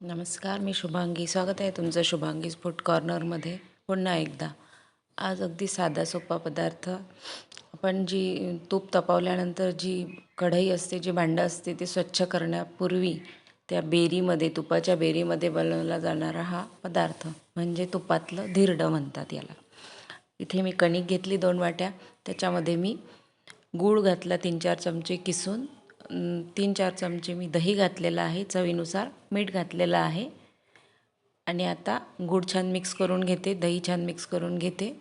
नमस्कार मी शुभांगी. स्वागत आहे तुमचं शुभांगीज फूड कॉर्नरमध्ये पुन्हा एकदा. आज अगदी साधा सोपा पदार्थ. आपण जी तूप तपावल्यानंतर जी कढई असते जी भांडं असते ते स्वच्छ करण्यापूर्वी त्या बेरीमध्ये तुपाच्या बेरीमध्ये बनवला जाणारा हा पदार्थ म्हणजे तुपातलं धिरडं म्हणतात याला. इथे मी कणिक घेतली दोन वाट्या. त्याच्यामध्ये मी गूळ घातला तीन चार चमचे किसून तीन चार चमचे मी दही घातलेलं आहे चवीनुसार मीठ घातलेलं आहे. आणि आता गूळ छान मिक्स करून घेते दही छान मिक्स करून घेते.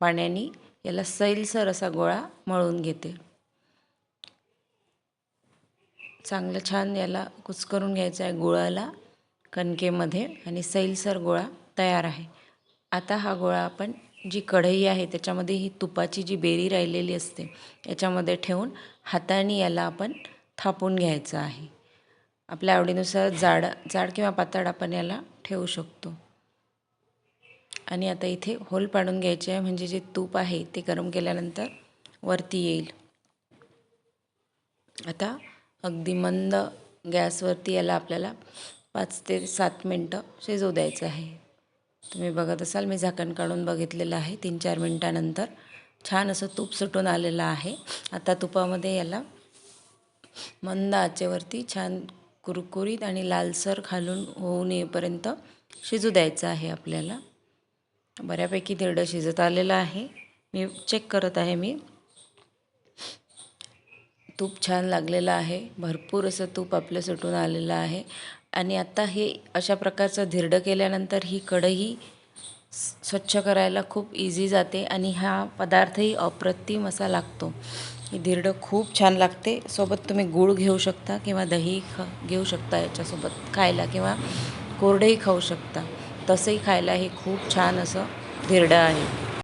पाण्याने याला सैलसर असा गोळा मळून घेते. चांगलं छान याला कुचकरून घ्यायचं आहे गुळाला कणकेमध्ये आणि सैलसर गोळा तयार आहे. आता हा गोळा आपण जी कढई आहे त्याच्यामध्ये ही तुपाची जी बेरी राहिलेली असते याच्यामध्ये ठेवून हाताने याला आपण थापून घ्यायचं आहे. आपल्या आवडीनुसार जाड जाड किंवा पातळ आपण याला ठेवू शकतो. आणि आता इथे होल पाडून घ्यायचे आहे. म्हणजे जे तूप आहे ते गरम केल्यानंतर वरती येईल. आता अगदी मंद गॅसवरती याला आपल्याला पाच ते सात मिनटं शिजवू द्यायचं आहे. तुम्ही बघत असाल मी झाकण काढून बघितलेलं आहे. तीन चार मिनटानंतर छान असं तूप सुटून आलेलं आहे. आता तुपामध्ये याला मंद आचेवरती छान कुरकुरीत आणि लालसर खालून होऊन नयेपर्यंत शिजू द्यायचं आहे आपल्याला. बऱ्यापैकी धिरडं शिजत आलेलं आहे. मी चेक करत आहे मी. तूप छान लागलेलं आहे. भरपूर असं तूप आपलं सुटून आलेलं आहे. आणि आता हे अशा प्रकारचं धिरडं केल्यानंतर ही कढई स्वच्छ करायला खूप इझी जाते आणि हा पदार्थही अप्रतिम असा लागतो. ही धिरडं खूप छान लागते. सोबत तुम्ही गूळ घेऊ शकता किंवा दही ख घेऊ शकता याच्यासोबत खायला किंवा कोरडंही खाऊ शकता. तसंही खायला हे खूप छान असं धिरडं आहे.